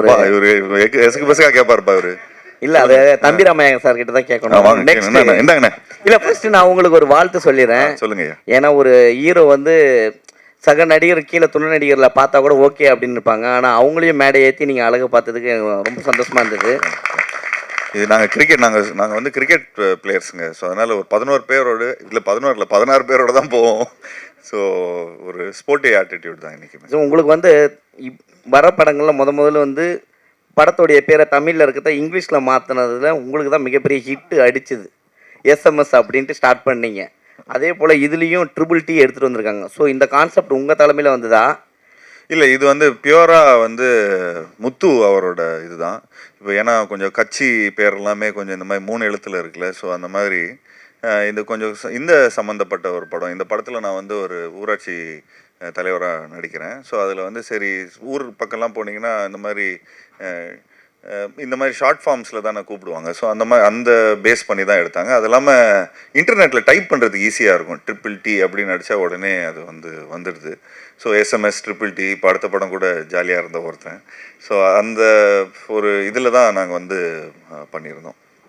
ஒரு இவரு எசக்கு பசக்கா கேட்பாருப்பா இவரு. இல்ல அது தம்பி ராமையா சார் கிட்ட தான் கேட்கணும் நெக்ஸ்ட் இல்ல ஃபர்ஸ்ட் நான் உங்களுக்கு ஒரு வாழ்த்து சொல்லிடுறேன். சொல்லுங்க ஏன்னா ஒரு ஹீரோ வந்து சக நடிகர் கீழே துணை நடிகர்ல பார்த்தா கூட ஓகே அப்படின்னு இருப்பாங்க. ஆனா அவங்களையும் மேடை ஏத்தி நீங்க அழகு பார்த்ததுக்கு ரொம்ப சந்தோஷமா இருந்தது. இது நாங்கள் கிரிக்கெட் நாங்கள் நாங்கள் வந்து கிரிக்கெட் பிளேயர்ஸுங்க ஸோ அதனால் ஒரு பதினோரு பேரோடு இல்லை பதினோரு இல்லை பதினாறு பேரோட தான் போவோம். ஸோ ஒரு ஸ்போர்ட்டி ஆட்டிடியூட் தான் இன்றைக்குமே ஸோ உங்களுக்கு வந்து வர படங்கள்ல முத முதல்ல வந்து படத்துடைய பேரை தமிழில் இருக்கிறத இங்கிலீஷில் மாற்றினதுல உங்களுக்கு தான் மிகப்பெரிய ஹிட் அடிச்சுது. எஸ்எம்எஸ் அப்படின்ட்டு ஸ்டார்ட் பண்ணீங்க. அதே போல் இதுலேயும் ட்ரிபிள் டி எடுத்துகிட்டு வந்திருக்காங்க. ஸோ இந்த கான்செப்ட் உங்கள் தலைமையில் வந்ததா? இல்லை இது வந்து பியூராக வந்து முத்து அவரோட இதுதான். இப்போ ஏன்னா கொஞ்சம் கட்சி பேர் எல்லாமே கொஞ்சம் இந்த மாதிரி மூணு எழுத்துல இருக்குல்ல. ஸோ அந்த மாதிரி இது கொஞ்சம் இந்த சம்மந்தப்பட்ட ஒரு படம். இந்த படத்தில் நான் வந்து ஒரு ஊராட்சி தலைவராக நடிக்கிறேன். ஸோ அதில் வந்து சரி ஊர் பக்கம்லாம் போனீங்கன்னா இந்த மாதிரி இந்த மாதிரி ஷார்ட் ஃபார்ம்ஸில் தானே கூப்பிடுவாங்க. ஸோ அந்த மாதிரி அந்த பேஸ் பண்ணி தான் எடுத்தாங்க. அது இல்லாமல் இன்டர்நெட்டில் டைப் பண்ணுறதுக்கு ஈஸியாக இருக்கும். ட்ரிபிள் டி அப்படின்னு அடித்தா உடனே அது வந்து வந்துடுது. ஸோ எஸ்எம்எஸ் ட்ரிபிள் டி இப்போ அடுத்த படம் கூட ஜாலியாக இருந்த ஒருத்தன். ஸோ அந்த ஒரு இதில் தான் நாங்கள் வந்து பண்ணியிருந்தோம்.